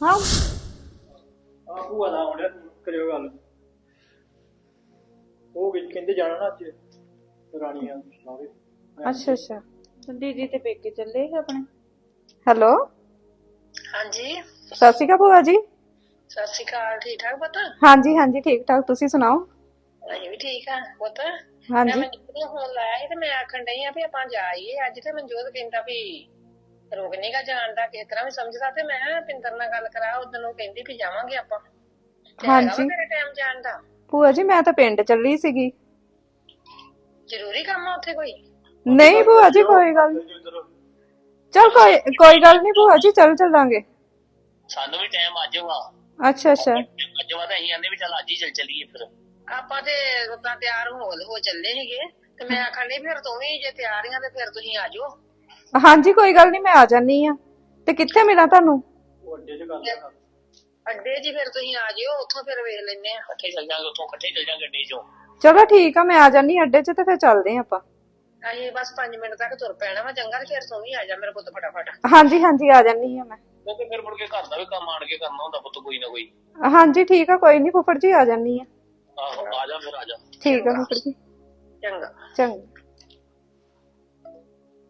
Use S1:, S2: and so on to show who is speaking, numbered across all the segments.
S1: ਹਾਂ
S2: ਆ ਭੂਆ ਦਾ ਆਉਂਦਾ ਕਰਿਓ ਗੱਲ। ਉਹ ਵੀ ਕਹਿੰਦੇ ਜਾਣਾ ਨਾ ਅੱਜ। ਰਾਣੀ ਆ ਸਾਰੇ
S1: ਅੱਛਾ ਅੱਛਾ।
S3: ਦੀਦੀ ਤੇ ਪੇਕੇ ਚੱਲੇ ਸੀ ਆਪਣੇ।
S1: ਹੈਲੋ।
S4: ਹਾਂਜੀ।
S1: ਸਤਿ ਸ਼੍ਰੀ ਅਕਾਲ ਭੂਆ ਜੀ।
S4: ਸਤਿ ਸ਼੍ਰੀ ਅਕਾਲ ਠੀਕ ਠਾਕ ਪੁੱਤ?
S1: ਹਾਂਜੀ ਹਾਂਜੀ ਠੀਕ ਠਾਕ। ਤੁਸੀਂ ਸੁਣਾਓ?
S4: ਅਸੀਂ ਵੀ ਠੀਕ ਆ ਪੁੱਤ। ਮੈਂ
S1: ਹਾਂਜੀ।
S4: ਮਨਜੋਤ ਨੂੰ ਫੋਨ ਲਾਇਆ ਸੀ ਤੇ ਮੈਂ ਆਖਣ ਡਈ ਆ ਵੀ ਆਪਾਂ ਜਾਈਏ ਅੱਜ ਤੇ ਮਨਜੋਤ ਕਹਿੰਦਾ ਵੀ ਰੋਕ ਨੀਗਾ ਜਾਣ ਦਾ ਕਿਸ ਤਰ੍ਹਾਂ ਵੀ ਸਮਝਦਾ ਤੇ ਮੈਂ ਕਿਹਾ ਪਿੰਦਰ ਨਾਲ ਗੱਲ ਕਰਾ ਉਦੋਂ ਨੂੰ ਕਹਿੰਦੀ ਵੀ ਜਾਵਾਂਗੇ ਆਪਾਂ। ਤੇ ਹੈਗਾ ਵਾ
S1: ਹਾਂਜੀ।
S4: ਤੇਰੇ ਟਾਈਮ ਜਾਣ ਦਾ?
S1: ਭੂਆ ਜੀ ਮੈਂ ਤਾਂ ਪਿੰਡ ਚੱਲੀ ਸੀਗੀ।
S4: ਜ਼ਰੂਰੀ ਕੰਮ ਆ ਉੱਥੇ ਕੋਈ?
S1: ਨਹੀਂ ਭੂਆ ਜੀ ਕੋਈ ਗੱਲ ਨੀ। ਚਲ ਕੋਈ ਕੋਈ ਗੱਲ ਨਹੀਂ ਭੂਆ ਜੀ ਚੱਲ ਚੱਲਾਂਗੇ।
S5: ਸਾਨੂੰ ਵੀ ਟਾਈਮ ਅੱਜ ਵਾ।
S1: ਅੱਛਾ ਅੱਛਾ।
S5: ਅੱਜ ਵਾ ਤਾਂ ਅਸੀਂ ਆਂਦੇ ਵੀ ਚੱਲ ਅੱਜ ਹੀ ਚੱਲ ਚੱਲੀਏ ਫਿਰ।
S4: ਆਪਾਂ ਤੇ ਉਦਾਂ ਤਿਆਰ ਹੋ ਹੋ ਚੱਲੇ ਸੀਗੇ ਤੇ ਮੈਂ ਆਖਣ ਡਈ ਫਿਰ ਤੂੰ ਵੀ ਜੇ ਤਿਆਰ ਆ ਤੇ ਫਿਰ ਤੁਸੀਂ ਆ ਜਾਓ।
S1: ਹਾਂਜੀ ਕੋਈ ਗੱਲ ਨਹੀਂ ਮੈਂ ਆ ਜਾਨੀ ਆ ਤੇ ਕਿੱਥੇ ਮਿਲਾਂ ਤੁਹਾਨੂੰ?
S2: ਉਹ ਅੱਡੇ 'ਚ ਗੱਲ
S4: ਅੱਡੇ ਫਿਰ ਤੁਸੀਂ ਆ ਜਿਓ ਉੱਥੋਂ ਫਿਰ ਵੇਖ ਲੈਨੇ ਆ
S5: ਇਕੱਠੇ ਚੱਲ ਜਾਾਂਗੇ ਉੱਥੋਂ ਇਕੱਠੇ ਚੱਲ ਜਾਾਂਗੇ ਗੱਡੀ 'ਚੋਂ।
S1: ਚਲੋ ਠੀਕ ਆ ਮੈਂ ਆ ਜਾਨੀ ਅੱਡੇ 'ਚ ਤੇ ਫਿਰ ਚੱਲਦੇ ਆਂ ਆਪਾਂ।
S4: ਅਸੀਂ ਬਸ 5 ਮਿੰਟ ਤੱਕ ਤੁਰ ਪੈਣਾ ਵਾ ਚੰਗਾ ਤੇ ਫਿਰ ਤੂੰ ਵੀ ਆ ਜਾ ਮੇਰੇ ਪੁੱਤ ਫਟਾਫਟ।
S1: ਹਾਂਜੀ ਹਾਂਜੀ ਆ ਜਾਨੀ ਆ ਮੈਂ।
S5: ਕਿਉਂਕਿ ਫਿਰ ਮੁੜ ਕੇ ਘਰ ਦਾ ਵੀ ਕੰਮ ਆਣ ਕੇ ਕਰਨਾ ਹੁੰਦਾ ਪੁੱਤ ਕੋਈ ਨਾ ਕੋਈ।
S1: ਹਾਂਜੀ ਠੀਕ ਆ ਕੋਈ ਨਹੀਂ ਫੁੱਫੜ ਜੀ ਆ ਜਾਨੀ ਆ
S5: ਆਹੋ ਆ ਜਾ ਫਿਰ ਆ ਜਾ।
S1: ਠੀਕ ਆ ਫੁੱਫੜ ਜੀ।
S4: ਚੰਗਾ।
S1: ਚੰਗਾ।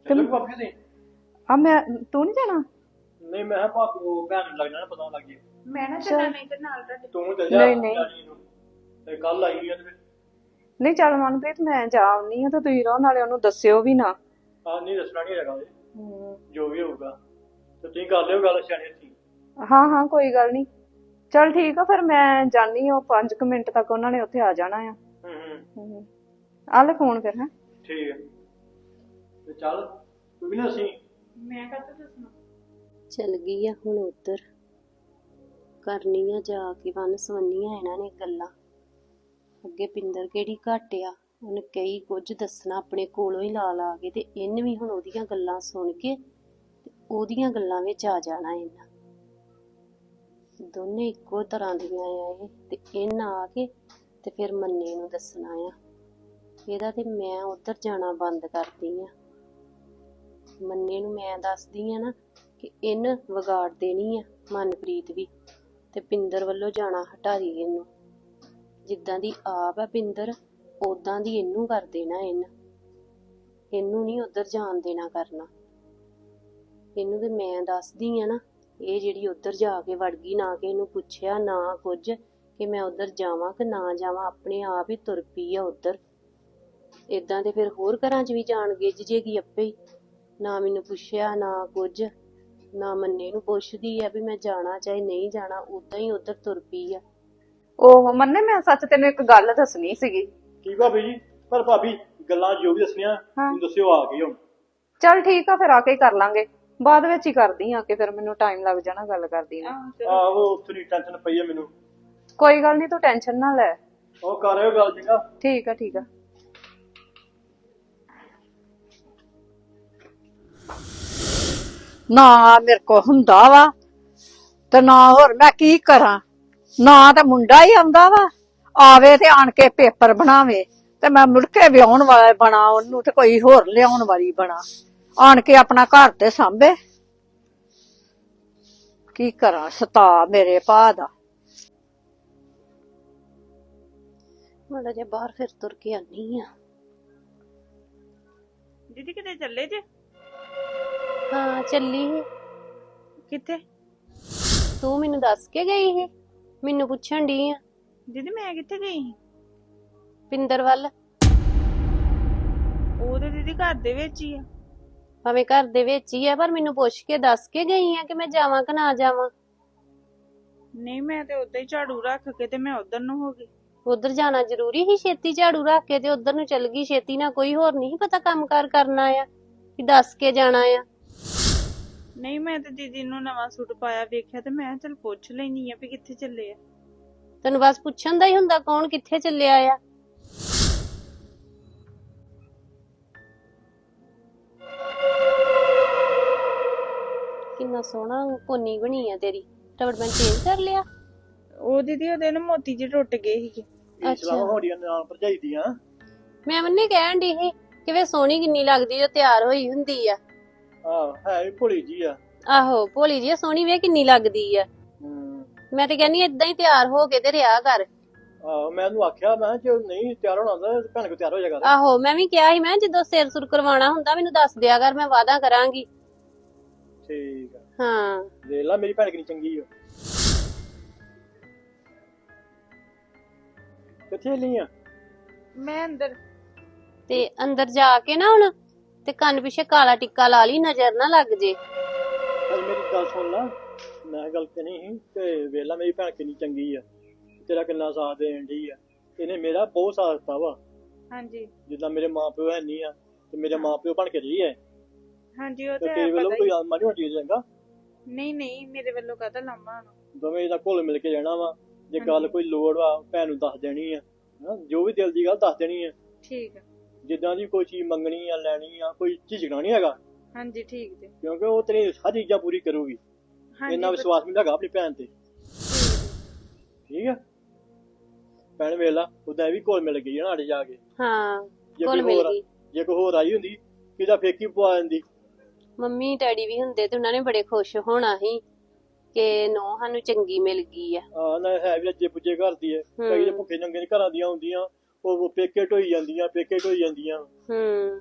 S2: ਚਲੋ ਭਾਬੀ ਦੇ।
S1: ਆ ਮੈਂ ਤੂੰ ਨਹੀਂ ਜਾਣਾ?
S2: ਨਹੀਂ ਮੈਂ ਕਿਹਾ ਭਾਬੀ ਉਹ ਭੈਣ ਨੂੰ ਲੱਗ ਜਾਣਾ ਪਤਾ ਲੱਗ ਗਿਆ
S3: ਮੈਂ ਨਾ ਚੱਲਾਂ। ਨਹੀਂ ਤੇ ਨਾਲ ਤੁਹਾਡੇ
S2: ਤੂੰ ਚੱਲ ਜਾ
S1: ਨਹੀਂ, ਨਹੀਂ।
S2: ਨੂੰ। ਤੇ ਕੱਲ ਆਈ ਹੋਈ ਆ ਤੇ ਫਿਰ।
S1: ਨਹੀਂ ਚੱਲ ਮਨਪ੍ਰੀਤ ਮੈਂ ਜਾ ਆਉਣੀ ਆ ਤੇ ਤੁਸੀਂ ਰਹੋ ਨਾਲੇ ਉਹਨੂੰ ਦੱਸਿਓ ਵੀ ਨਾ।
S2: ਆ ਨਹੀਂ ਦੱਸਣਾ ਨਹੀਂ ਹੈਗਾ ਉਹਦੇ, ਜੋ ਵੀ ਹੋਊਗਾ। ਤੇ ਤੁਸੀਂ ਕਰ ਲਿਓ ਗੱਲ ਸਿਆਣੇ ਸੀ
S1: ਹਾਂ ਹਾਂ ਕੋਈ ਗੱਲ ਨਹੀਂ ਚੱਲ ਠੀਕ ਆ ਫਿਰ ਮੈਂ ਜਾਣੀ ਆ 5 ਮਿੰਟ ਤੱਕ ਉਹਨਾਂ ਨੇ ਉੱਥੇ ਆ ਜਾਣਾ ਆ।
S2: ਹੂੰ ਹੂੰ।
S1: ਹਮ। ਆ ਲੈ ਫੋਨ ਫਿਰ ਹੈ।
S2: ਠੀਕ ਹੈ ਤੇ ਚੱਲ ਤੂੰ ਵੀ ਨਾ ਸੀ
S3: ਮੈਂ ਕਦੋਂ ਦੱਸਣਾ
S6: ਚਲ ਗਈ ਆ ਹੁਣ ਉਧਰ। ਕਰਨੀਆਂ ਜਾ ਕੇ ਵਨ ਸਵੰਨੀਆਂ ਇਹਨਾਂ ਨੇ ਗੱਲਾਂ। ਅੱਗੇ ਪਿੰਦਰ ਕਿਹੜੀ ਘੱਟ ਆ ਉਹਨੇ ਕਈ ਕੁਝ ਦੱਸਣਾ ਆਪਣੇ ਕੋਲੋਂ ਹੀ ਲਾ ਲਾ ਕੇ ਤੇ ਇਹਨੇ ਵੀ ਹੁਣ ਉਹਦੀਆਂ ਗੱਲਾਂ ਸੁਣ ਕੇ ਤੇ ਉਹਦੀਆਂ ਗੱਲਾਂ ਵਿੱਚ ਆ ਜਾਣਾ ਇਹਨਾਂ। ਦੋਨੇ ਇੱਕੋ ਤਰ੍ਹਾਂ ਦੀਆਂ ਆ ਇਹ ਤੇ ਇਹਨਾਂ ਆ ਕੇ ਤੇ ਫਿਰ ਮੰਨੇ ਨੂੰ ਦੱਸਣਾ ਆ। ਇਹਦਾ ਤੇ ਮੈਂ ਉਧਰ ਜਾਣਾ ਬੰਦ ਕਰਦੀ ਆ। ਮੰਨੇ ਨੂੰ ਮੈਂ ਦੱਸਦੀ ਆ ਨਾ ਕਿ ਇਹਨ ਵਿਗਾੜ ਦੇਣੀ ਆ ਮਨਪ੍ਰੀਤ ਵੀ ਤੇ ਪਿੰਦਰ ਵੱਲੋਂ ਜਾਣਾ ਹਟਾ ਦੀ ਇਹਨੂੰ। ਜਿੱਦਾਂ ਦੀ ਆਪ ਆ ਪਿੰਦਰ ਉਦਾਂ ਦੀ ਇਹਨੂੰ ਕਰ ਦੇਣਾ ਇਹਨ। ਇਹਨੂੰ ਨਹੀਂ ਉਧਰ ਜਾਣ ਦੇਣਾ ਕਰਨਾ। ਇਹਨੂੰ ਤੇ ਮੈਂ ਦੱਸਦੀ ਆ ਨਾ, ਇਹ ਜਿਹੜੀ ਉਧਰ ਜਾ ਕੇ ਵੜ ਗਈ, ਨਾ ਕਿ ਇਹਨੂੰ ਪੁੱਛਿਆ, ਨਾ ਕੁਝ ਕਿ ਮੈਂ ਉਧਰ ਜਾਵਾਂ ਕਿ ਨਾ ਜਾਵਾਂ, ਆਪਣੇ ਆਪ ਹੀ ਤੁਰ ਪਈ ਆ ਉਧਰ। ਇਦਾਂ ਤੇ ਫਿਰ ਹੋਰ ਘਰਾਂ 'ਚ ਵੀ ਜਾਣ ਗਿੱਜ ਜੇਗੀ ਆਪੇ ਹੀ। ਨਾ ਮੈਨੂੰ ਪੁੱਛਿਆ ਨਾ ਕੁਝ ਨਾ ਮੰਨੇ ਨੂੰ ਪੁੱਛਦੀ ਆ ਵੀ ਮੈਂ ਜਾਣਾ ਚਾਹੇ ਨਹੀਂ ਜਾਣਾ ਉਦਾਂ ਹੀ ਉਧਰ ਤੁਰ ਪਈ ਆ।
S1: ਉਹ ਮੰਨੇ ਮੈਂ ਸੱਚ ਤੈਨੂੰ ਇੱਕ ਗੱਲ ਦੱਸਣੀ ਸੀਗੀ।
S2: ਕੀ ਭਾਬੀ ਜੀ? ਪਰ ਭਾਬੀ ਗੱਲਾਂ ਜੋ ਵੀ ਦੱਸਣੀਆਂ ਤੁਸੀਂ ਦੱਸਿਓ ਆ ਕੇ ਹੁਣ।
S1: ਚੱਲ ਠੀਕ ਆ ਫਿਰ ਆ ਕੇ ਹੀ ਕਰ ਲਾਂਗੇ। ਬਾਅਦ ਵਿੱਚ ਹੀ ਕਰਦੀ ਆ ਕਿ ਫਿਰ ਮੈਨੂੰ ਟਾਈਮ ਲੱਗ ਜਾਣਾ ਗੱਲ ਕਰਦੀ ਨੂੰ।
S3: ਆਹ
S2: ਨਹੀਂ ਟੈਨਸ਼ਨ ਪਈ ਹੈ ਮੈਨੂੰ।
S1: ਕੋਈ ਗੱਲ ਨਹੀਂ ਤੂੰ ਟੈਨਸ਼ਨ ਨਾ ਲੈ।
S2: ਉਹ ਕਰ ਰਿਹਾ ਗੱਲ ਚੰਗਾ।
S1: ਠੀਕ ਆ ਠੀਕ ਆ।
S7: ਨਾ ਮੇਰੇ ਕੋ ਹੁੰਦਾ ਵਾ ਤੇ ਨਾ ਹੋਰ ਮੈਂ ਕੀ ਕਰਾਂ। ਨਾ ਤਾਂ ਮੁੰਡਾ ਹੀ ਆਉਂਦਾ ਵਾ। ਆਵੇ ਤੇ ਆਣ ਕੇ ਪੇਪਰ ਬਣਾਵੇ ਤੇ ਮੈਂ ਮੁੜ ਕੇ ਵਿਆਹਣ ਵਾਲਾ ਬਣਾ ਉਹਨੂੰ ਤੇ ਕੋਈ ਹੋਰ ਲਿਆਉਣ ਵਾਲੀ ਬਣਾ। ਆਣ ਕੇ ਆਪਣਾ ਘਰ ਤੇ ਸਾਂਭੇ। ਕੀ ਕਰਾਂ ਸਤਾ ਮੇਰੇ ਭਾ ਦਾ।
S6: ਮਾੜਾ ਜਿਹਾ ਬਾਹਰ ਫਿਰ ਤੁਰ ਕੇ ਆਨੀ ਆ।
S3: ਦੀਦੀ ਕਿਤੇ ਚੱਲੇ ਜੇ?
S6: ਹਾਂ ਚੱਲੀ ਸੀ।
S3: ਕਿੱਥੇ?
S6: ਤੂੰ ਮੈਨੂੰ ਦੱਸ ਕੇ ਗਈ ਸੀ? ਮੈਨੂੰ ਪੁੱਛਣ ਡਈ ਆ।
S3: ਦੀਦੀ ਮੈਂ ਕਿੱਥੇ ਗਈ ਸੀ?
S6: ਪਿੰਦਰ ਵੱਲ।
S3: ਉਹ ਤੇ ਦੀਦੀ ਘਰ ਦੇ ਵਿੱਚ ਹੀ ਆ।
S6: ਭਾਵੇਂ ਘਰ ਦੇ ਵਿੱਚ ਹੀ ਆ ਪਰ ਮੈਨੂੰ ਪੁੱਛ ਕੇ ਦੱਸ ਕੇ ਗਈ ਆ ਕਿ ਮੈਂ ਜਾਵਾਂ ਕਿ ਨਾ ਜਾਵਾਂ।
S3: ਨਹੀਂ ਮੈਂ ਤੇ ਉਦਾਂ ਹੀ ਝਾੜੂ ਰੱਖ ਕੇ ਤੇ ਮੈਂ ਉਧਰ ਨੂੰ ਹੋ ਗਈ।
S6: ਉਧਰ ਜਾਣਾ ਜ਼ਰੂਰੀ ਸੀ ਛੇਤੀ ਝਾੜੂ ਰੱਖ ਕੇ ਤੇ ਉਧਰ ਨੂੰ ਚੱਲ ਗਈ। ਛੇਤੀ ਨਾ ਕੋਈ ਹੋਰ ਨਹੀਂ ਪਤਾ ਕੰਮਕਾਰ ਕਰਨਾ ਆ ਕਿ ਦੱਸ ਕੇ ਜਾਣਾ ਆ।
S3: ਨਹੀਂ ਮੈਂ ਤੇ ਦੀਦੀ ਨੂੰ ਨਵਾਂ ਸੂਟ ਪਾਇਆ ਵੇਖਿਆ ਤੇ ਮੈਂ ਚਲ ਪੁੱਛ ਲੈਣੀ ਆ ਵੀ ਕਿੱਥੇ ਚੱਲੇ ਆ।
S6: ਤੈਨੂੰ ਬਸ ਪੁੱਛਣ ਦਾ ਹੀ ਹੁੰਦਾ ਕੌਣ ਕਿੱਥੇ ਚੱਲਿਆ ਆ। ਕਿੰਨਾ ਸੋਹਣਾ ਕੋਨੀ ਬਣੀ ਆ ਤੇਰੀ। ਟਵਰ ਮੈਂ ਚੇਂਜ ਕਰ ਲਿਆ।
S3: ਉਹ ਦੀਦੀ ਉਹਦੇ ਨਾ ਮੋਤੀ ਜਿਹੇ ਟੁੱਟ ਗਏ ਸੀਗੇ।
S2: ਇਹ ਸਲਾਹ ਹੋੜੀਆਂ ਨਾਲ ਭਰਜਾਈ ਦੀਆਂ।
S6: ਮੈਂ ਮੰਨੇ ਕਹਿਣ ਦੀ ਸੀ ਕਿ ਵੇ ਸੋਹਣੀ ਕਿੰਨੀ ਲੱਗਦੀ ਜੋ ਤਿਆਰ ਹੋਈ ਹੁੰਦੀ ਆ।
S2: ਆਹ ਹੈ ਵੀ ਭੋਲੀ ਜੀ ਆ।
S6: ਆਹੋ ਭੋਲੀ ਜੀ ਸੋਹਣੀ ਵੇ ਕਿੰਨੀ ਲੱਗਦੀ ਆ। ਮੈਂ ਤੇ ਕਹਿੰਨੀ ਇਦਾਂ ਹੀ ਤਿਆਰ ਹੋ ਕੇ ਤੇ ਰਿਹਾ ਕਰ
S2: ਆਹੋ ਮੈਂ ਉਹਨੂੰ ਆਖਿਆ ਮੈਂ ਕਿਹਾ ਜੇ ਨਹੀਂ ਤਿਆਰ ਹੋਣਾ ਹੁੰਦਾ ਤਾਂ ਭੈਣ ਕੋ ਤਿਆਰ ਹੋ ਜਾ ਕਰ।
S6: ਆਹੋ ਮੈਂ ਵੀ ਕਿਹਾ ਸੀ ਮੈਂ ਜਦੋਂ ਸਿਰ ਸੁਰ ਕਰਵਾਉਣਾ ਹੁੰਦਾ ਮੈਨੂੰ ਦੱਸ ਦਿਆ ਕਰ ਮੈਂ ਵਾਦਾ ਕਰਾਂਗੀ।
S2: ਠੀਕ ਆ।
S6: ਹਾਂ।
S2: ਦੇਖ ਲਾ ਮੇਰੀ ਭੈਣ ਕਿੰਨੀ ਚੰਗੀ ਆ। ਕਿੱਥੇ ਲਈ ਆ?
S3: ਮੈਂ ਅੰਦਰ।
S6: ਤੇ ਅੰਦਰ ਜਾ ਕੇ ਨਾ ਹੁਣ। ਤੇ ਕੰਨ ਪਿੱਛੇ ਕਾਲਾ ਟਿੱਕਾ ਲਾ ਲਈ ਨਜ਼ਰ ਨਾ ਲੱਗ ਜੇ।
S2: ਮੇਰੀ ਗੱਲ ਸੁਣ ਲਾ। ਮੈਂ ਗੱਲ ਕਹਿਣੀ ਸੀ ਤੇ ਵੇਖ ਲਾ ਮੇਰੀ ਭੈਣ ਕਿੰਨੀ ਚੰਗੀ ਆ। ਤੇਰਾ ਕਿੰਨਾ ਸਾਥ ਦੇਣ ਦੀ ਆ। ਇਹਨੇ ਮੇਰਾ ਬਹੁਤ ਸਾਥ ਦਿੱਤਾ ਵਾ।
S3: ਹਾਂਜੀ।
S2: ਜਿੱਦਾਂ ਮੇਰੇ ਮਾਪਿਓ ਹੈ ਨਹੀਂ ਆ ਤੇ ਮੇਰੇ ਮਾਪਿਓ ਬਣ ਕੇ ਰਹੀ ਹੈ
S3: ਹਾਂਜੀ ਉਹ
S2: ਤੇ
S3: ਤੇ
S2: ਤੇਰੇ
S3: ਹੈ
S2: ਵੱਲੋਂ
S3: ਪਤਾ
S2: ਕੋਈ
S3: ਹੀ।
S2: ਆਲਮਾ ਨਹੀਂ ਹੋਣੀ ਚੰਗਾ?
S3: ਨਹੀਂ ਨਹੀਂ ਮੇਰੇ ਵੱਲੋਂ ਕਾਹਦਾ ਲਾਮਾ
S2: ਦੋਵੇਂ ਦਾ ਘੁਲ ਮਿਲ ਕੇ ਰਹਿਣਾ ਵਾ। ਜੇ ਗੱਲ ਕੋਈ ਲੋੜ ਵਾ ਭੈਣ ਨੂੰ ਦੱਸ ਦੇਣੀ ਆ। ਹਨਾ ਜੋ ਵੀ ਦਿਲ ਦੀ ਗੱਲ ਦੱਸ ਦੇਣੀ ਆ।
S3: ਠੀਕ ਆ।
S2: ਜਿੱਦਾਂ ਦੀ ਕੋਈ ਚੀਜ਼ ਮੰਗਣੀ ਆ ਲੈਣੀ ਆ ਕੋਈ ਝਿਜਕਣਾ ਨਹੀਂ ਹੈਗਾ।
S3: ਹਾਂਜੀ ਠੀਕ ਜੀ।
S2: ਕਿਉਂਕਿ ਉਹ ਤੇਰੀ ਹਰ ਚੀਜ਼ਾਂ ਪੂਰੀ ਕਰੂਗੀ। ਇੰਨਾ ਵਿਸ਼ਵਾਸ ਨਹੀਂ ਹੈਗਾ ਆਪਣੀ ਭੈਣ ਤੇ। ਠੀਕ ਆ? ਭੈਣ ਵੇਲਾ ਉਹਦਾ ਵੀ ਘੁਲ ਮਿਲ ਗਈ ਨਾ ਸਾਡੇ ਜਾ ਕੇ।
S6: ਹਾਂ
S2: ਕੋਈ
S6: ਮਿਲ ਗਈ।
S2: ਜੇ ਕੋਈ ਹੋਰ ਆਈ ਹੁੰਦੀ ਕਿਦਾ ਫੇਕੀ ਪਵਾ ਦਿੰਦੀ?
S6: ਮੰਮੀ ਡੈਡੀ ਵੀ ਹੁੰਦੇ ਤੇ ਉਹਨਾਂ ਨੇ ਬੜੇ ਖੁਸ਼ ਹੋਣਾ ਸੀ ਕਿ ਨੋ ਸਾਨੂੰ ਚੰਗੀ ਮਿਲ ਗਈ ਆ।
S2: ਆ ਨਾ ਹੈ ਵੀ ਅੱਜੇ ਪੁੱਜੇ ਘਰ ਦੀ ਹੈ
S6: ਹੂੰ।
S2: ਕਈ ਭੁੱਖੇ ਨੰਗੇ ਘਰਾਂ ਦੀਆਂ ਹੁੰਦੀਆਂ। ਉਹ ਪੇਕੇ ਢੋਈ ਜਾਂਦੀਆਂ ਪੇਕੇ ਢੋਈ ਜਾਂਦੀਆਂ।
S6: ਹੂੰ।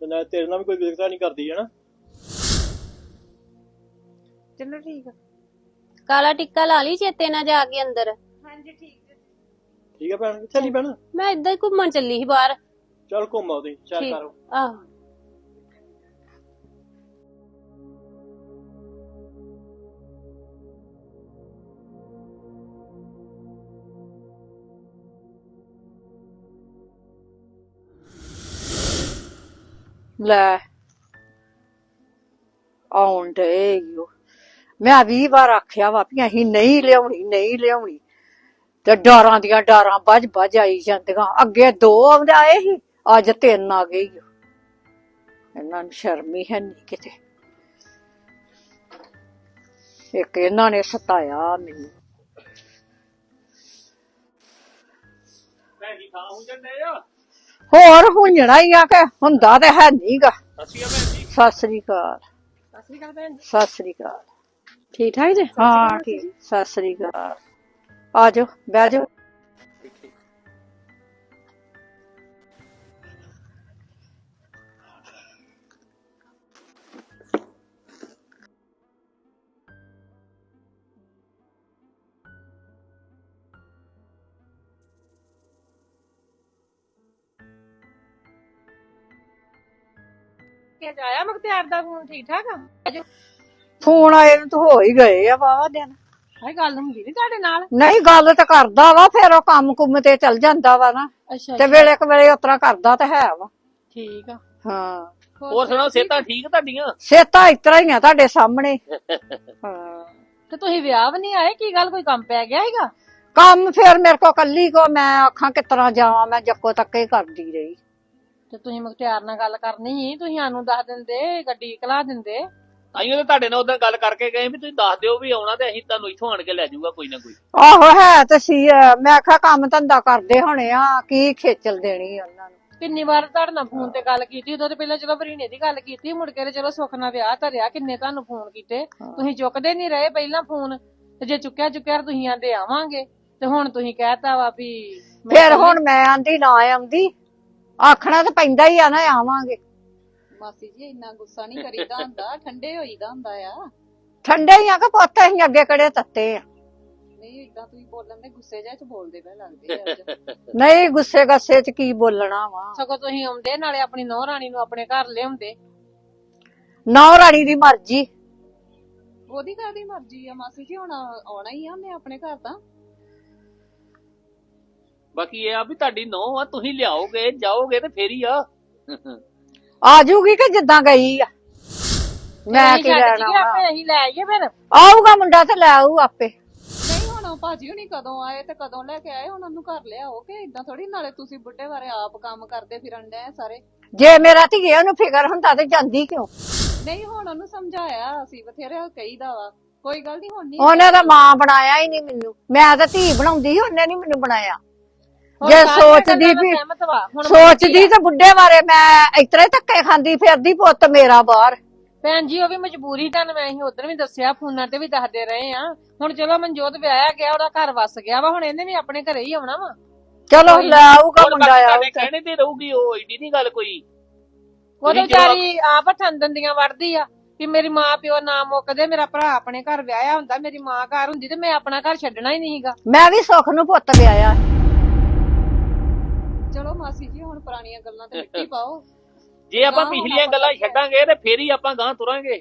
S2: ਤੇ ਨਾ ਤੇਰੇ ਨਾਲ ਵੀ ਕੋਈ ਵਿਤਕਰਾ ਨਹੀਂ ਕਰਦੀ ਹੈ ਨਾ
S3: ਚਲੋ ਠੀਕ ਆ।
S6: ਕਾਲਾ ਟਿੱਕਾ ਲਾ ਲਈ ਚੇਤੇ ਨਾਲ ਜਾ ਕੇ ਅੰਦਰ।
S3: ਹਾਂਜੀ ਠੀਕ
S2: ਠੀਕ ਹੈ ਭੈਣ ਕਿੱਥੇ ਨਹੀਂ ਭੈਣ
S6: ਮੈਂ ਏਦਾਂ ਹੀ ਘੁੰਮਣ ਚੱਲੀ ਸੀ ਬਾਹਰ।
S2: ਚੱਲ ਘੁੰਮ ਆਉਦੀ ਚੱਲ
S6: ਠੀਕ।
S2: ਕਰੋ
S6: ਆਹੋ।
S7: ਲੈ। ਆਉਣ ਡੇ ਮੈਂ ਵੀ ਵਾਰ ਆਖਿਆ ਵਾ ਵੀ ਅਸੀਂ ਨਹੀਂ ਲਿਆਉਣੀ ਨਹੀਂ ਲਿਆਉਣੀ। ਤੇ ਡਾਰਾਂ ਦੀਆਂ ਡਾਰਾਂ ਵੱਜ ਵੱਜ ਆਈ ਜਾਂਦੀਆਂ। ਅੱਗੇ ਦੋ ਆਉਂਦੇ ਆਏ ਸੀ, ਅੱਜ ਤਿੰਨ ਆ ਗਏ ਓ। ਇਹਨਾਂ ਨੂੰ ਸ਼ਰਮ ਹੀ ਹੈ ਨਹੀਂ ਕਿਤੇ। ਇੱਕ ਇਹਨਾਂ ਨੇ ਸਤਾਇਆ ਮੈਨੂੰ।
S5: ਭੈਣ ਜੀ, ਥਾਂ ਹੋ ਜਾਂਦੇ ਆ?
S7: ਹੋਰ ਹੁਣਣਾ ਹੀ ਆ ਕਿ ਹੁੰਦਾ ਤੇ ਹੈ ਨਹੀਂਗਾ ਸਤਿ ਸ੍ਰੀ ਅਕਾਲ ਸਤਿ ਸ੍ਰੀ ਅਕਾਲ। ਠੀਕ ਠਾਕ ਜੀ? ਹਾਂ ਠੀਕ। ਸਤਿ ਸ੍ਰੀ ਅਕਾਲ। ਆ ਜਾਓ ਬਹਿ ਜਾਓ।
S8: ਕਿ ਆਇਆ ਮੁਖਤਿਆਰ ਦਾ ਫੋਨ ਠੀਕ ਠਾਕ ਆ?
S7: ਫੋਨ ਆਏ ਨੂੰ ਤਾਂ ਹੋ ਹੀ ਗਏ ਆ ਵਾਵਾ ਦਿਨ।
S8: ਹਾਏ ਗੱਲ ਹੁੰਦੀ ਨਹੀਂ ਤੁਹਾਡੇ ਨਾਲ?
S7: ਨਹੀਂ ਗੱਲ ਤਾਂ ਕਰਦਾ ਵਾ ਫਿਰ ਉਹ ਕੰਮ ਕੁੰਮ ਤੇ ਚਲ ਜਾਂਦਾ ਵਾ ਨਾ।
S8: ਅੱਛਾ
S7: ਤੇ ਵੇਲੇ ਕੁ ਵੇਲੇ ਉਤਰਾ ਕਰਦਾ ਤਾਂ ਹੈ ਵਾ।
S8: ਠੀਕ ਆ।
S7: ਹਾਂ।
S5: ਹੋਰ ਸੁਣਾਓ ਸਿਹਤਾਂ ਠੀਕ ਤੁਹਾਡੀਆਂ?
S7: ਸੇਤਾ ਇਤਰਾ ਹੀ ਆ ਤੁਹਾਡੇ ਸਾਹਮਣੇ। ਹਾਂ।
S8: ਤੇ ਤੁਸੀਂ ਵਿਆਹ ਵੀ ਨਹੀਂ ਆਏ? ਕੀ ਗੱਲ ਕੋਈ ਕੰਮ ਪੈ ਗਿਆ ਹੈਗਾ?
S7: ਕੰਮ ਫਿਰ ਮੇਰੇ ਕੋ ਕੱਲੀ ਕੋ ਮੈਂ ਆਖਾਂ ਕਿਸ ਤਰ੍ਹਾਂ ਜਾਵਾਂ ਮੈਂ ਜੱਕੋ ਤੱਕੇ ਕਰਦੀ ਰਹੀ।
S8: ਤੇ ਤੁਸੀਂ ਮੁਖਤਿਆਰ ਨਾਲ ਗੱਲ ਕਰਨੀ ਸੀ ਤੁਸੀਂ ਸਾਨੂੰ ਦੱਸ ਦਿੰਦੇ ਗੱਡੀ ਕਲਾ ਦਿੰਦੇ।
S5: ਆਈਓ ਤਾਂ ਤੁਹਾਡੇ ਨਾਲ ਉਦੋਂ ਗੱਲ ਕਰਕੇ ਗਏ ਵੀ ਤੁਸੀਂ ਦੱਸ ਦਿਓ ਵੀ ਆਉਣਾ ਤੇ ਅਸੀਂ ਤੁਹਾਨੂੰ ਇੱਥੋਂ ਆਣ ਕੇ ਲੈ ਜਾਊਗਾ ਕੋਈ ਨਾ ਕੋਈ।
S7: ਆਹੋ ਹੈ ਤੇ ਸੀ ਮੈਂ ਆਖਿਆ ਕੰਮ ਧੰਦਾ ਕਰਦੇ ਹੋਣੇ ਆ ਕੀ ਖੇਚਲ ਦੇਣੀ ਉਹਨਾਂ ਨੂੰ।
S8: ਕਿੰਨੀ ਵਾਰ ਤੁਹਾਡੇ ਨਾਲ ਫੋਨ ਤੇ ਗੱਲ ਕੀਤੀ ਉਦੋਂ ਤੇ ਪਹਿਲਾਂ ਚਲੋ ਭਰੀਨੇ ਦੀ ਗੱਲ ਕੀਤੀ ਮੁੜ ਕੇ ਤੇ ਚਲੋ ਸੁੱਖ ਨਾਲ ਵਿਆਹ ਧਰਿਆ ਕਿੰਨੇ ਤੁਹਾਨੂੰ ਫੋਨ ਕੀਤੇ। ਤੁਸੀਂ ਚੁੱਕਦੇ ਨਹੀਂ ਰਹੇ ਪਹਿਲਾਂ ਫੋਨ ਤੇ ਜੇ ਚੁੱਕਿਆ ਚੁੱਕਿਆ ਤੁਸੀਂ ਆਂਦੇ ਆਵਾਂਗੇ। ਤੇ ਹੁਣ ਤੁਸੀਂ ਕਹਿਤਾ ਵਾ ਵੀ ਮੈਂ
S7: ਫਿਰ ਹੁਣ ਮੈਂ ਆਂਦੀ ਨਾ ਆਉਂਦੀ। ਆਖਣਾ ਤਾਂ ਪੈਂਦਾ ਹੀ ਆ ਨਾ ਆਵਾਂਗੇ।
S9: ਮਾਸੀ ਜੀ ਇੰਨਾ ਗੁੱਸਾ ਨਹੀਂ ਕਰੀਦਾ ਹੁੰਦਾ ਠੰਡੇ ਹੋਈਦਾ ਹੁੰਦਾ ਆ।
S7: ਠੰਡੇ ਹੀ ਆ ਕਿ ਪੁੱਤ ਅਸੀਂ ਅੱਗੇ ਕਿਹੜੇ ਤੱਤੇ ਆ।
S9: ਨਹੀਂ ਇਦਾਂ ਤੁਸੀਂ ਬੋਲਣ ਦੇ ਗੁੱਸੇ ਜਿਹੇ ਚ ਬੋਲਦੇ ਪਏ ਲੱਗਦੇ ਆ ਅੱਜ।
S7: ਨਹੀਂ ਗੁੱਸੇ ਗੱਸੇ ਚ ਕੀ ਬੋਲਣਾ ਵਾ।
S8: ਸਗੋਂ ਤੁਸੀਂ ਆਉਂਦੇ ਨਾਲੇ ਆਪਣੀ ਨੌ ਰਾਣੀ ਨੂੰ ਆਪਣੇ ਘਰ ਲਿਆਉਂਦੇ।
S7: ਨੌ ਰਾਣੀ ਦੀ ਮਰਜ਼ੀ।
S9: ਉਹਦੀ ਕਾਹਦੀ ਮਰਜ਼ੀ ਆ ਮਾਸੀ ਜੀ ਹੁਣ ਆਉਣਾ ਹੀ ਆ ਉਹਨੇ ਆਪਣੇ ਘਰ ਤਾਂ।
S5: ਬਾਕੀ ਇਹ ਆ ਵੀ ਤੁਹਾਡੀ ਨੌ ਆ ਤੁਸੀਂ ਲਿਆਓਗੇ ਜਾਓਗੇ ਤੇ ਫੇਰ ਹੀ ਆ।
S7: ਆ ਜੂਗੀ ਕਿ ਜਿੱਦਾਂ ਗਈ ਆ? ਮੈਂ ਕੀ ਲੈਣਾ ਵਾ
S8: ਆਪੇ ਅਸੀਂ ਲੈ ਆਈਏ ਫਿਰ।
S7: ਆਊਗਾ ਮੁੰਡਾ ਤੇ ਲੈ ਆਊ ਆਪੇ।
S9: ਨਹੀਂ ਹੁਣ ਭਾਜੀ ਹੁਣੀ ਕਦੋਂ ਆਏ ਤੇ ਕਦੋਂ ਲੈ ਕੇ ਆਏ ਹੁਣ ਉਹਨੂੰ ਘਰ ਲਿਆਓ ਕਿ ਇਦਾਂ ਥੋੜੀ ਨਾਲੇ ਤੁਸੀਂ ਬੁੱਢੇ ਬਾਰੇ ਆਪ ਕੰਮ ਕਰਦੇ ਫਿਰਨ ਡਏ ਸਾਰੇ।
S7: ਜੇ ਮੇਰਾ ਧੀਏ ਉਹਨੂੰ ਫਿਕਰ ਹੁੰਦਾ ਤੇ ਜਾਂਦੀ ਕਿਉਂ?
S9: ਨਹੀਂ ਹੁਣ ਉਹਨੂੰ ਸਮਝਾਇਆ ਅਸੀਂ ਬਥੇਰੇ ਕਹੀਦਾ ਵਾ। ਕੋਈ ਗੱਲ ਨਹੀਂ ਹੁਣ ਨਹੀਂ
S7: ਉਹਨੇ ਤਾਂ ਮਾਂ ਬਣਾਇਆ ਹੀ ਨਹੀਂ ਮੈਨੂੰ। ਮੈਂ ਤਾਂ ਧੀ ਬਣਾਉਂਦੀ ਸੀ ਉਹਨੇ ਨਹੀਂ ਮੈਨੂੰ ਬਣਾਇਆ। ਜੇ ਸੋਚਦੀ ਵੀ ਸੋਚਦੀ ਤੇ ਬੁੱਢੇ ਬਾਰੇ ਮੈਂ ਇਤਰੇ ਧੱਕੇ ਖਾਂਦੀ ਫਿਰਦੀ ਪੁੱਤ ਮੇਰਾ ਬਾਹਰ।
S8: ਭੈਣ ਜੀ ਉਹ ਵੀ ਮਜਬੂਰੀ ਤੁਹਾਨੂੰ ਮੈਂ ਅਸੀਂ ਉਧਰ ਵੀ ਦੱਸਿਆ ਫੋਨਾਂ ਤੇ ਵੀ ਦੱਸਦੇ ਰਹੇ ਆ। ਹੁਣ ਚਲੋ ਮਨਜੋਤ ਵਿਆਹਿਆ ਗਿਆ ਉਹਦਾ ਘਰ ਵਸ ਗਿਆ ਵਾ ਹੁਣ ਇਹਨੇ ਵੀ ਆਪਣੇ ਘਰੇ ਹੀ ਆਉਣਾ ਵਾ।
S7: ਚਲੋ ਲੈ ਆਊਗਾ ਮੁੰਡਾ
S5: ਤੁਹਾਡੇ ਕਹਿਣੇ ਤੇ ਰਹੂਗੀ ਉਹ ਏਡੀ ਨਹੀਂ ਗੱਲ ਕੋਈ।
S8: ਉਹ
S5: ਤੁਸੀਂ
S8: ਵਿਚਾਰੀ ਆਪ ਠੰਡਨ ਦੀਆਂ ਵੜਦੀ ਆ ਕਿ ਮੇਰੀ ਮਾਂ ਪਿਓ ਨਾ ਮੁੱਕਦੇ ਮੇਰਾ ਭਰਾ ਆਪਣੇ ਘਰ ਵਿਆਹਿਆ ਹੁੰਦਾ ਮੇਰੀ ਮਾਂ ਘਰ ਹੁੰਦੀ ਤੇ ਮੈਂ ਆਪਣਾ ਘਰ ਛੱਡਣਾ ਹੀ ਨਹੀਂਗਾ
S7: ਮੈਂ ਵੀ ਸੁੱਖ ਨੂੰ ਪੁੱਤ ਵਿਆਹਿਆ।
S9: ਚਲੋ ਮਾਸੀ ਜੀ ਹੁਣ ਪੁਰਾਣੀਆਂ ਗੱਲਾਂ ਤੇ ਮਿੱਟੀ ਪਾਓ।
S5: ਜੇ ਆਪਾਂ
S9: ਗਾਂਹ ਹੁਣ
S5: ਪਿਛਲੀਆਂ ਗੱਲਾਂ। ਛੱਡਾਂਗੇ ਤੇ ਫੇਰ ਹੀ ਆਪਾਂ ਗਾਂ ਤੁਰਾਂਗੇ।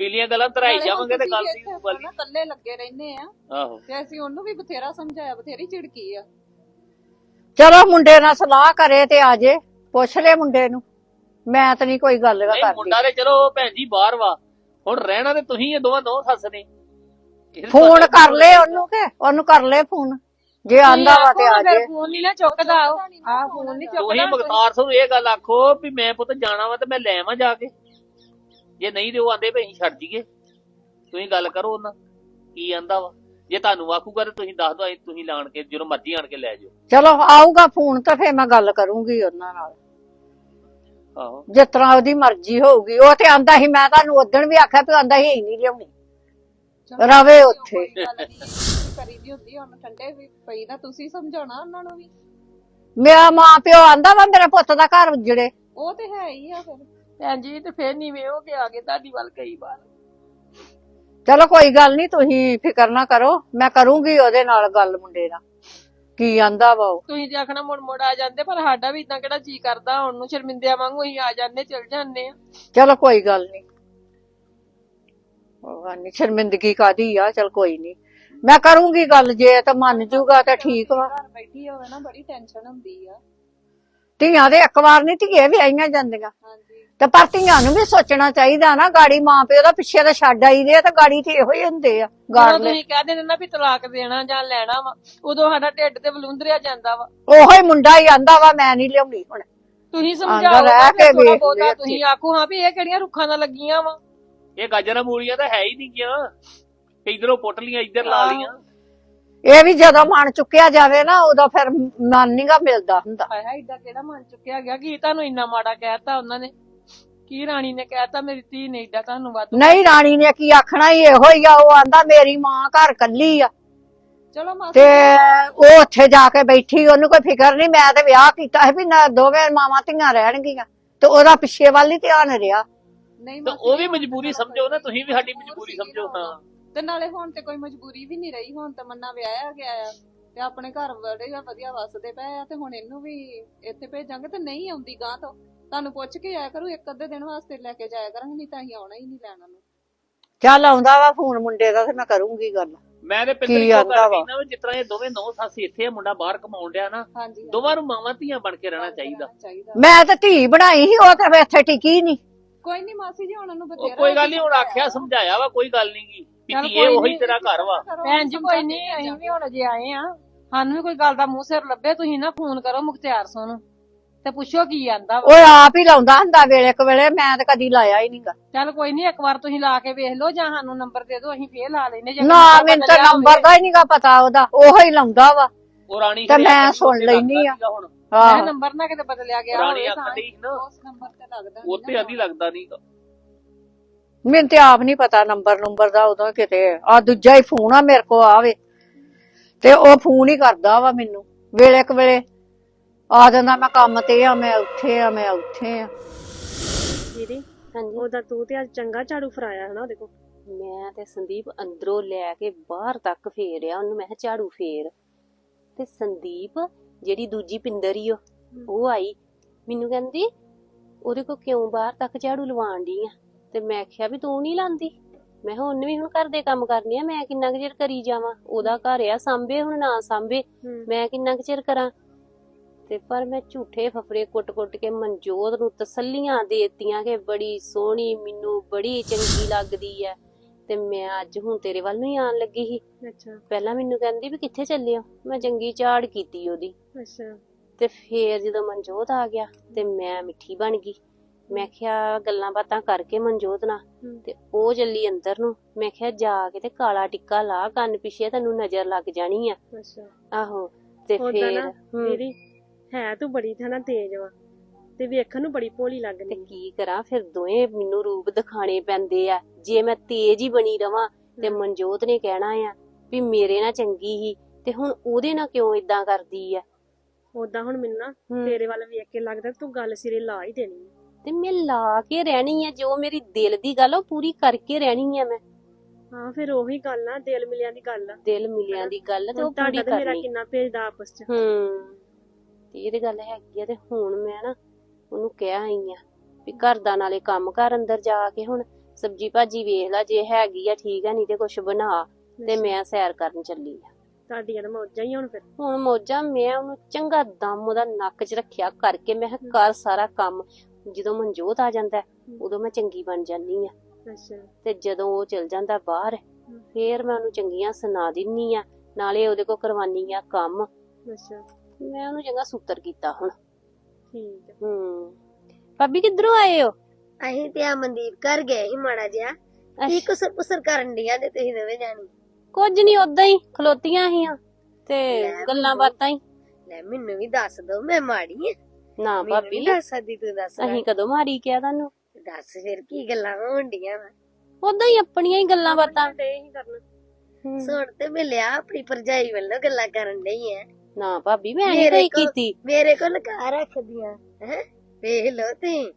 S5: ਪਿਛਲੀਆਂ ਗੱਲਾਂ
S9: ਨਾਲੇ ਹੁਣ
S5: ਜਾਵਾਂਗੇ ਤੇ
S9: ਤੁਸੀਂ
S5: ਗੱਲ ਦੀ
S9: ਇੱਥੇ
S5: ਗੱਲ
S9: ਨਾ ਇਕੱਲੇ ਲੱਗੇ ਰਹਿੰਦੇ ਆ।
S5: ਆਹੋ।
S9: ਤੇ ਅਸੀਂ ਉਹਨੂੰ ਵੀ ਬਥੇਰਾ ਸਮਝਾਇਆ ਬਥੇਰੀ ਝਿੜਕੀ ਆ।
S7: ਚਲੋ ਮੁੰਡੇ ਨਾਲ ਸਲਾਹ ਕਰੇ ਤੇ ਆ ਜੇ ਪੁੱਛ ਲੈ ਮੁੰਡੇ ਨੂੰ। ਮੈਂ ਤਾਂ ਨਹੀਂ ਕੋਈ ਗੱਲ
S5: ਨਹੀਂ
S7: ਕਰਦੀ।
S5: ਮੁੰਡਾ ਤੇ ਚਲੋ ਭੈਣ ਜੀ ਬਾਹਰ ਵਾ। ਹੁਣ ਰਹਿਣਾ ਤੇ ਤੁਸੀਂ ਇਹ ਦੋਵਾਂ ਦੋ ਸੱਸ ਨੇ।
S7: ਫੋਨ ਕਰ ਲੈ ਉਹਨੂੰ ਕੇ ਉਹਨੂੰ ਕਰ ਲੈ ਫੋਨ। ਜੇ ਆਂਦਾ ਵਾ ਤੇ ਆ ਜੇ।
S8: ਫੋਨ ਨਹੀਂ ਨਾ ਚੁੱਕਦਾ ਆ ਫੋਨ ਨਹੀਂ
S5: ਤੁਸੀਂ
S8: ਚੁੱਕਦਾ
S5: ਮੁਖਤਾਰ ਸਿੰਘ ਨੂੰ ਇਹ ਗੱਲ ਆਖੋ ਵੀ ਮੈਂ ਪੁੱਤ ਜਾਣਾ ਵਾ ਤੇ ਮੈਂ ਲੈ ਆਵਾਂ ਜਾ ਕੇ। ਜੇ ਨਹੀਂ ਤੇ ਉਹ ਆਂਦੇ ਵੀ ਅਸੀਂ ਛੱਡ ਜੀਏ ਤੁਸੀਂ ਗੱਲ ਕਰੋ ਉਹਨਾਂ ਕੀ ਆਂਦਾ ਵਾ। ਜੇ ਤੁਹਾਨੂੰ ਆਖੂਗਾ ਤੇ ਤੁਸੀਂ ਦੱਸ ਦਿਓ ਅਸੀਂ ਤੁਸੀਂ ਲਾਣ ਕੇ ਜਦੋਂ ਮਰਜ਼ੀ ਆਣ ਕੇ ਲੈ ਜਾਓ
S7: ਚਲੋ ਆਊਗਾ ਫੋਨ ਤਾਂ ਫੇਰ ਮੈਂ ਗੱਲ ਕਰੂੰਗੀ ਉਹਨਾਂ ਨਾਲ।
S5: ਆਹੋ।
S7: ਜਿਸ ਤਰ੍ਹਾਂ ਉਹਦੀ ਮਰਜ਼ੀ ਹੋਊਗੀ। ਉਹ ਤੇ ਆਂਦਾ ਸੀ ਮੈਂ ਤੁਹਾਨੂੰ ਉਦਣ ਵੀ ਆਖਿਆ ਵੀ ਆਂਦਾ ਸੀ ਇਹ ਨਹੀਂ ਲਿਆਉਣੀ। ਰਵੇ ਉੱਥੇ।
S9: ਕਰੀ ਦੀ ਹੁੰਦੀ ਆ, ਹੁਣ ਠੰਡੇ ਵੀ ਪਈ ਨਾ ਤੁਸੀਂ ਸਮਝਾਉਣਾ ਉਹਨਾਂ ਨੂੰ ਵੀ।
S7: ਮੇਰਾ ਮਾਂ ਪਿਓ ਆਂਦਾ ਵਾ ਮੇਰੇ ਪੁੱਤ ਦਾ ਘਰ ਉਜੜੇ
S9: ਉਹ ਤੇ ਹੈ ਹੀ ਆ ਫਿਰ।
S8: ਭੈਣ ਜੀ ਤੇ ਫੇਰ ਨੀਵੇਂ ਹੋ ਕੇ ਆ ਗਏ ਤੁਹਾਡੀ ਵੱਲ ਕਈ ਵਾਰ।
S7: ਚਲੋ ਕੋਈ ਗੱਲ ਨਹੀਂ ਤੁਸੀਂ ਫਿਕਰ ਨਾ ਕਰੋ ਮੈਂ ਕਰੂੰਗੀ ਉਹਦੇ ਨਾਲ ਗੱਲ ਮੁੰਡੇ ਨਾਲ। ਕੀ ਆਂਦਾ ਵਾ ਉਹ।
S8: ਤੁਸੀਂ ਤੇ ਆਖਣਾ ਮੁੜ ਮੁੜ ਆ ਜਾਂਦੇ ਪਰ ਸਾਡਾ ਵੀ ਇਦਾਂ ਕਿਹੜਾ ਜੀ ਕਰਦਾ ਹੁਣ ਨੂੰ ਸ਼ਰਮਿੰਦਿਆਂ ਵਾਂਗੂ ਅਸੀਂ ਆ ਜਾਂਦੇ ਚਲ ਜਾਂਦੇ ਆ।
S7: ਚਲੋ ਕੋਈ ਗੱਲ ਨਹੀਂ। ਉਹ ਨਹੀਂ ਸ਼ਰਮਿੰਦਗੀ ਕਾਦੀ ਆ ਚਲ ਕੋਈ ਨਹੀਂ। ਮੈਂ ਕਰੂੰਗੀ ਗੱਲ ਜੇ ਤਾਂ ਮੰਨ ਜੂਗਾ ਤਾਂ ਠੀਕ ਵਾ।
S9: ਘਰ ਬੈਠੀ ਹੋਵੇ ਨਾ ਬੜੀ ਟੈਨਸ਼ਨ ਹੁੰਦੀ ਆ।
S7: ਧੀਆਂ ਦੇ ਇੱਕ ਵਾਰ ਨਹੀਂ ਧੀਏ ਵੀ ਆਈਆਂ ਜਾਂਦੀਆਂ।
S9: ਹਾਂਜੀ।
S7: ਤੇ ਪਰ ਧੀਆਂ ਨੂੰ ਵੀ ਸੋਚਣਾ ਚਾਹੀਦਾ ਨਾ ਗਾੜੀ ਮਾਂ ਪਿਓ ਦਾ ਪਿੱਛੇ ਤਾਂ ਛੱਡ ਆਈਦੇ ਆ ਤੇ ਗਾੜੀ ਤੇ ਇਹੋ ਹੀ ਹੁੰਦੇ ਆ
S8: ਜਦੋਂ
S7: ਗਾੜ ਲੈ
S8: ਤੁਸੀਂ ਕਹਿ ਦਿੰਦੇ ਨਾ ਵੀ ਤਲਾਕ ਦੇਣਾ ਜਾਂ ਲੈਣਾ ਵਾ ਉਦੋਂ ਸਾਡਾ ਢਿੱਡ ਤੇ ਬਲੁੰਦਰਿਆ ਜਾਂਦਾ ਵਾ।
S7: ਉਹੋ ਹੀ ਮੁੰਡਾ ਹੀ ਆਂਦਾ ਵਾ ਮੈਂ ਨਹੀਂ ਲਿਆਉਣੀ ਹੁਣ।
S8: ਤੁਸੀਂ ਸਮਝਾਓ
S7: ਰਹਿ ਕੇ
S8: ਫਿਰ ਥੋੜਾ
S7: ਵੇਖ
S8: ਬਹੁਤਾ ਤੁਸੀਂ ਆਖੋ ਹਾਂ ਵੀ ਇਹ ਕਿਹੜੀਆਂ ਰੁੱਖਾਂ ਨਾਲ ਲੱਗੀਆਂ ਵਾ।
S5: ਇਹ ਗਾਜਰਾਂ ਮੂਲੀਆਂ ਤਾਂ ਹੈ ਹੀ ਨਹੀਂ ਗਿਆ। ਇਧਰੋਂ ਪੁੱਟ ਲੀਆਂ ਇੱਧਰ ਲਾ ਲੀਆਂ
S7: ਇਹ ਵੀ ਜਦੋਂ ਮਨ ਚੁੱਕਿਆ ਜਾਵੇ ਨਾ ਉਦੋਂ ਫਿਰ ਮਨ ਨੀਗਾ ਮਿਲਦਾ ਹੁੰਦਾ।
S8: ਹਾਏ ਹਾਏ ਏਡਾ ਕਿਹੜਾ ਮਨ ਚੁੱਕਿਆ ਗਿਆ? ਕੀ ਤੁਹਾਨੂੰ ਇੰਨਾ ਮਾੜਾ ਕਹਿਤਾ ਉਹਨਾਂ ਨੇ? ਕੀ ਰਾਣੀ ਨੇ ਕਹਿਤਾ ਮੇਰੀ ਧੀ ਨੇ ਏਡਾ ਤੁਹਾਨੂੰ ਵੱਧ
S7: ਨਹੀਂ ਰਾਣੀ ਨੇ ਕੀ ਆਖਣਾ ਹੀ ਇਹੋ ਹੀ ਆ ਉਹ ਆਂਦਾ ਮੇਰੀ ਮਾਂ ਘਰ ਕੱਲੀ ਆ।
S9: ਚਲੋ ਮਾਸੀ
S7: ਤੇ ਉਹ ਉੱਥੇ ਜਾ ਕੇ ਬੈਠੀ ਉਹਨੂੰ ਕੋਈ ਫਿਕਰ ਨਹੀਂ ਮੈਂ ਤੇ ਵਿਆਹ ਕੀਤਾ ਸੀ ਵੀ ਨਾ ਦੋਵੇਂ ਮਾਵਾਂ ਧੀਆਂ ਰਹਿਣਗੀਆਂ। ਤੇ ਉਹਦਾ ਪਿੱਛੇ ਵੱਲ ਹੀ ਧਿਆਨ ਰਿਹਾ।
S9: ਨਹੀਂ
S5: ਤਾਂ ਉਹ ਵੀ ਮਜਬੂਰੀ ਸਮਝੋ ਨਾ ਤੁਸੀਂ ਵੀ ਸਾਡੀ ਮਜਬੂਰੀ ਸਮਝੋ। ਹਾਂ।
S9: ਤੇ ਨਾਲੇ ਹੁਣ ਤੇ ਕੋਈ ਮਜਬੂਰੀ ਵੀ ਨਹੀਂ ਰਹੀ ਹੁਣ ਤਾਂ ਮੰਨਾ ਵਿਆਹਿਆ ਗਿਆ ਆ ਤੇ ਆਪਣੇ ਘਰ ਬੜੇ ਵਧੀਆ ਵਸਦੇ ਪਏ ਆ ਤੇ ਹੁਣ ਇਹਨੂੰ ਵੀ ਇੱਥੇ ਭੇਜਾਂਗੇ ਤੇ ਨਹੀਂ ਆਉਂਦੀ ਗਾਂ ਤੋਂ। ਤੁਹਾਨੂੰ ਪੁੱਛ ਕੇ ਆਇਆ ਕਰੂ ਇੱਕ ਅੱਧੇ ਦਿਨ ਵਾਸਤੇ ਲੈ ਕੇ ਜਾਇਆ ਕਰਾਂਗੇ ਨਹੀਂ ਤਾਂ ਅਸੀਂ ਆਉਣਾ ਹੀ ਨਹੀਂ ਲੈਣਾ ਨੂੰ
S7: ਚੱਲ ਆਉਂਦਾ ਵਾ ਫੋਨ ਮੁੰਡੇ ਦਾ ਤੇ ਮੈਂ ਕਰੂੰਗੀ ਗੱਲ।
S5: ਮੈਂ ਤੇ ਪਿੰਦਰ
S7: ਕੀ
S5: ਕੋ
S7: ਆਂਦਾ ਵਾ?
S5: ਜਿਸ ਤਰ੍ਹਾਂ ਇਹ ਦੋਵੇਂ ਨੌ ਸੱਸ ਇੱਥੇ ਆ ਮੁੰਡਾ ਬਾਹਰ ਕਮਾਉਣ ਡਿਆ ਨਾ
S9: ਹਾਂਜੀ
S5: ਦੋਵਾਂ ਨੂੰ ਮਾਵਾਂ ਧੀਆਂ ਬਣ ਕੇ ਰਹਿਣਾ ਚਾਹੀਦਾ।
S9: ਚਾਹੀਦਾ।
S7: ਮੈਂ ਤਾਂ ਧੀ ਬਣਾਈ ਸੀ ਉਹ ਤੇ ਇੱਥੇ ਟਿਕੀ ਨਹੀਂ।
S9: ਕੋਈ ਨਹੀਂ ਮਾਸੀ ਜੀ ਹੁਣ ਉਹਨੂੰ
S5: ਉਹ
S9: ਬਥੇਰਾ
S5: ਕੋਈ ਗੱਲ ਨਹੀਂ ਹੁਣ ਆਖਿਆ ਸਮਝਾਇਆ ਵਾ ਕੋਈ ਗੱਲ ਨਹੀਂ ਗੀ।
S8: ਚੱਲ
S5: ਇਹ
S8: ਕੋਈ
S5: ਉਹੀ
S8: ਨੀ।
S5: ਤੇਰਾ ਘਰ ਵਾ।
S8: ਭੈਣ ਜੀ ਕੋਈ ਨਹੀਂ ਅਸੀਂ ਵੀ ਹੁਣ ਜੇ ਆਏ ਆ। ਸਾਨੂੰ ਵੀ ਕੋਈ ਗੱਲ ਦਾ ਮੂੰਹ ਸਿਰ ਲੱਭੇ ਤੁਸੀਂ ਨਾ ਫੋਨ ਕਰੋ ਮੁਖਤਿਆਰ ਸਿੰਘ ਨੂੰ ਤੇ ਪੁੱਛੋ ਕੀ ਆਂਦਾ ਵਾ।
S7: ਉਹ ਆਪ ਹੀ ਲਾਉਂਦਾ ਹੁੰਦਾ ਵੇਲੇ ਕ ਵੇਲੇ ਮੈਂ ਤਾਂ ਕਦੀ ਲਾਇਆ ਹੀ ਨਹੀਂਗਾ।
S8: ਚੱਲ ਕੋਈ ਨਹੀਂ ਇੱਕ ਵਾਰ ਤੁਸੀਂ ਲਾ ਕੇ ਵੇਖ ਲਓ ਜਾਂ ਸਾਨੂੰ ਨੰਬਰ ਦੇ ਦਿਓ ਅਸੀਂ ਫੇਰ ਲਾ ਲੈਨੇ ਜੇ
S7: ਨਾ
S8: ਨੰਬਰ
S7: ਮੈਨੂੰ ਤਾਂ ਨੰਬਰ ਦਾ ਹੀ ਨਹੀਂਗਾ ਪਤਾ ਉਹਦਾ ਉਹੋ ਹੀ ਲਾਉਂਦਾ ਵਾ।
S5: ਉਹ ਰਾਣੀ
S7: ਤੇ ਮੈਂ ਸੁਣ ਲੈਨੀ ਆ।
S8: ਮੈਂ ਨੰਬਰ ਨਾ ਕਿਤੇ ਬਦਲਿਆ ਗਿਆ
S5: ਰਾਣੀ
S8: ਹੋਵੇ
S5: ਆਖਣ
S8: ਤਾਂ
S5: ਡਈ ਸੀ ਨਾ।
S9: ਉਸ ਨੰਬਰ ਤੇ ਲੱਗਦਾ ਨੀ
S5: ਉੱਤੇ ਅਧੀ ਲੱਗਦਾ ਨਹੀਂਗਾ
S7: ਮੈਨੂੰ ਤੇ ਆਪ ਨਹੀਂ ਪਤਾ ਨੰਬਰ ਨੰਬਰ ਦਾ ਉਦੋਂ ਕਿਤੇ। ਆ ਦੂਜਾ ਹੀ ਫੋਨ ਆ ਮੇਰੇ ਕੋ ਆਵੇ ਤੇ ਉਹ ਫੋਨ ਹੀ ਕਰਦਾ ਵਾ ਮੈਨੂੰ। ਵੇਲੇ ਕ ਵੇਲੇ ਆ ਜਾਂਦਾ ਮੈਂ ਕੰਮ ਤੇ ਆ ਮੈਂ ਉੱਥੇ ਆ ਮੈਂ ਉੱਥੇ ਆ।
S6: ਦੀਦੀ ਹਾਂਜੀ।
S10: ਉਹਦਾ ਤੂੰ ਤੇ ਅੱਜ ਚੰਗਾ ਝਾੜੂ ਫਰਾਇਆ ਹਨਾ ਉਹਦੇ ਕੋਲ?
S6: ਮੈਂ ਤੇ ਸੰਦੀਪ ਅੰਦਰੋਂ ਲੈ ਕੇ ਬਾਹਰ ਤੱਕ ਫੇਰਿਆ ਉਹਨੂੰ ਮੈਂ ਕਿਹਾ ਝਾੜੂ ਫੇਰ। ਤੇ ਸੰਦੀਪ ਜਿਹੜੀ ਦੂਜੀ ਪਿੰਦਰ ਈ ਓ, ਉਹ ਆਈ। ਮੈਨੂੰ ਕਹਿੰਦੀ ਉਹਦੇ ਕੋ ਕਿਉਂ ਬਾਹਰ ਤੱਕ ਝਾੜੂ ਲਵਾਉਣ ਡਈ ਆ? ਤੇ ਮੈਂ ਕਿਹਾ ਵੀ ਤੂੰ ਨਹੀਂ ਲਾਂਦੀ। ਮੈਂ ਕਿਹਾ ਉਹਨੇ ਵੀ ਹੁਣ ਘਰ ਦੇ ਕੰਮ ਕਰਨੇ ਆ ਮੈਂ ਕਿੰਨਾ ਕੁ ਚਿਰ ਕਰੀ ਜਾਵਾਂ? ਉਹਦਾ ਘਰ ਆ ਸਾਂਭੇ ਹੁਣ ਨਾ ਸਾਂਭੇ। ਮੈਂ ਕਿੰਨਾ ਕੁ ਚਿਰ ਕਰਾਂ? ਤੇ ਪਰ ਮੈਂ ਝੂਠੇ ਫਫੜੇ ਕੁੱਟ-ਕੁੱਟ ਕੇ ਮਨਜੋਤ ਨੂੰ ਤਸੱਲੀਆਂ ਦੇਤੀਆਂ ਕਿ ਬੜੀ ਸੋਹਣੀ ਮੈਨੂੰ ਬੜੀ ਚੰਗੀ ਲੱਗਦੀ ਐ। ਤੇ ਮੈਂ ਅੱਜ ਹੁਣ ਤੇਰੇ ਵੱਲ ਨੂੰ ਹੀ ਆਣ ਲੱਗੀ ਸੀ।
S10: ਅੱਛਾ।
S6: ਪਹਿਲਾਂ ਮੈਨੂੰ ਕਹਿੰਦੀ ਵੀ ਕਿੱਥੇ ਚੱਲੇ ਹੋ? ਮੈਂ ਚੰਗੀ ਝਾੜ ਕੀਤੀ ਉਹਦੀ।
S10: ਅੱਛਾ।
S6: ਤੇ ਫੇਰ ਜਦੋਂ ਮਨਜੋਤ ਆ ਗਿਆ ਤੇ ਮੈਂ ਮਿੱਠੀ ਬਣ ਗਈ। ਮੈਂ ਕਿਹਾ ਗੱਲਾਂ ਬਾਤਾਂ ਕਰਕੇ ਮਨਜੋਤ ਨਾਲ। ਤੇ ਉਹ ਚੱਲੀ ਅੰਦਰ ਨੂੰ। ਮੈਂ ਕਿਹਾ ਜਾ ਕੇ ਤੇ ਕਾਲਾ ਟਿੱਕਾ ਲਾ ਕੰਨ ਪਿੱਛੇ ਤੈਨੂੰ ਨਜ਼ਰ ਲੱਗ ਜਾਣੀ ਆ।
S10: ਅੱਛਾ।
S6: ਆਹੋ ਤੇ ਫੇਰ
S10: ਮੇਰੀ ਹੈ। ਤੂੰ ਬੜੀ ਥਾਣਾ ਤੇਜ਼ ਵਾ ਤੇ ਵੇਖਣ ਨੂੰ ਬੜੀ ਭੋਲੀ
S6: ਤੇ
S10: ਲੱਗਦੀ
S6: ਕੀ ਕਰਾਂ ਫਿਰ ਦੋਵੇਂ ਮੈਨੂੰ ਰੂਪ ਦਿਖਾਣੇ ਪੈਂਦੇ ਆ। ਜੇ ਮੈਂ ਤੇਜ਼ ਹੀ ਬਣੀ ਰਵਾਂ ਤੇ ਮਨਜੋਤ ਨੇ ਕਹਿਣਾ ਆ ਵੀ ਮੇਰੇ ਨਾਲ ਚੰਗੀ ਹੀ ਤੇ ਹੁਣ ਉਹਦੇ ਨਾਲ ਕਿਉਂ ਇਦਾਂ ਕਰਦੀ ਆ?
S10: ਉਦਾਂ ਹੁਣ ਮੈਨੂੰ ਨਾ। ਤੇਰੇ ਵੱਲ ਵੇਖ ਕੇ ਲੱਗਦਾ ਤੂੰ ਗੱਲ ਸਿਰੇ ਲਾ ਹੀ ਦੇਣੀ।
S6: ਤੇ ਮੈਂ ਲਾ ਕੇ ਰਹਿਣੀ ਆ ਜੋ ਮੇਰੀ ਦਿਲ ਦੀ ਗੱਲ ਉਹ ਪੂਰੀ ਕਰਕੇ ਰਹਿਣੀ ਆ ਮੈਂ।
S10: ਹਾਂ ਫਿਰ ਉਹੀ ਗੱਲ ਆ ਦਿਲ ਮਿਲਿਆਂ ਦੀ ਗੱਲ ਆ।
S6: ਦਿਲ ਮਿਲਿਆਂ ਦੀ ਗੱਲ ਤੇ ਉਹ ਪੂਰੀ
S10: ਤੇ ਮੇਰਾ
S6: ਕਰਨੀ।
S10: ਕਿੰਨਾ ਭੇਜਦਾ ਆਪਸ ਚ।
S6: ਹੂੰ ਤੇ ਇਹ ਤੇ ਗੱਲ ਹੈਗੀ ਆ ਤੇ ਹੁਣ ਮੈਂ ਨਾ ਉਹਨੂੰ ਕਹਿ ਆਈ ਆ ਵੀ ਘਰ ਦਾ ਨਾਲੇ ਕੰਮ ਘਰ ਅੰਦਰ ਜਾ ਕੇ ਹੁਣ। ਸਬਜੀ ਭਾਜੀ ਵੇਖ ਲੈ ਜੇ ਹੈਗੀ ਆ ਠੀਕ ਆ ਨਹੀਂ ਤੇ ਕੁਛ ਬਣਾ। ਤੇ ਮੈਂ ਸੈਰ ਕਰਨ ਚੱਲੀ ਆ।
S10: ਤੁਹਾਡੀਆਂ ਤਾਂ ਮੌਜਾਂ ਹੀ ਹੁਣ ਫਿਰ।
S6: ਹੁਣ ਮੋਜਾ ਮੈਂ ਉਹਨੂੰ ਚੰਗਾ ਦਮ ਉਹਦਾ ਨੱਕ 'ਚ ਰੱਖਿਆ ਕਰਕੇ ਮੈਂ ਕਿਹਾ ਕਰ ਸਾਰਾ ਕੰਮ। ਜਦੋਂ ਮਨਜੋਤ ਆ ਜਾਂਦਾ ਹੈ, ਉਦੋਂ ਮੈਂ ਚੰਗੀ ਬਣ ਜਾਂਦੀ ਆ
S10: ਅੱਛਾ।
S6: ਤੇ ਜਦੋਂ ਉਹ ਚਲ ਜਾਂਦਾ ਬਾਹਰ ਫੇਰ ਮੈਂ ਉਹਨੂੰ ਚੰਗੀਆਂ ਸੁਣਾ ਦਿੰਨੀ ਆ ਨਾਲੇ ਉਹਦੇ ਕੋ ਕਰਵਾਨੀ ਆ ਕੰਮ।
S10: ਅੱਛਾ।
S6: ਮੈਂ ਉਹਨੂੰ ਚੰਗਾ ਸੂਤਰ ਕੀਤਾ ਹੁਣ।
S10: ਠੀਕ
S6: ਹੂੰ। ਭਾਬੀ ਕਿੱਧਰੋਂ ਆਏ ਹੋ?
S11: ਅਸੀਂ ਤੇ ਆ ਮਨਦੀਪ ਘਰ ਗਏ ਸੀ ਮਾੜਾ ਜਿਹਾ। ਕੀ ਕੁਸਰ ਕੁਸਰ ਕਰਨ ਡੀਆਂ ਤੇ ਤੁਸੀਂ ਦੋਵੇਂ ਜਾਣੀ।
S6: ਕੁਝ ਨਹੀਂ ਉਦਾਂ ਹੀ ਖਲੋਤੀਆਂ ਸੀਆਂ। ਤੇ ਗੱਲਾਂ ਬਾਤਾਂ ਹੀ।
S11: ਲੈ ਮੈਨੂੰ ਵੀ ਦੱਸ ਦੋ ਮੈਂ ਮਾੜੀ ਆ।
S6: ਨਾ
S11: ਮੈਨੂੰ
S6: ਭਾਬੀ।
S11: ਨੀ ਦੱਸ ਸਕਦੀ ਤੂੰ ਦੱਸ
S6: ਅਸੀਂ ਕਦੋਂ ਮਾਰੀ ਕਿਹਾ ਤੁਹਾਨੂੰ?
S11: ਦੱਸ ਫਿਰ ਕੀ ਗੱਲਾਂ ਹੋਣ ਡੀਆਂ ਵਾ।
S6: ਉਦਾਂ ਹੀ ਆਪਣੀਆਂ ਹੀ ਗੱਲਾਂ ਬਾਤਾਂ।
S10: ਤੇ ਹੀ ਕਰਨਾ।
S11: ਸੁਣ ਤੇ ਮਿਲਿਆ ਆਪਣੀ ਭਰਜਾਈ ਵੱਲੋਂ ਗੱਲਾਂ ਕਰਨ ਡਈ ਐ
S6: ਨਾ ਭਾਬੀ ਮੈਂ ਨਹੀਂ
S11: ਮੇਰੇ
S6: ਕੋਈ
S11: ਕੋਲ-
S6: ਕੀਤੀ।
S11: ਮੇਰੇ ਕੋਲ ਲਗਾ ਰੱਖਦੀਆਂ ਹੈ? ਵੇਖ ਲੋ ਤੇ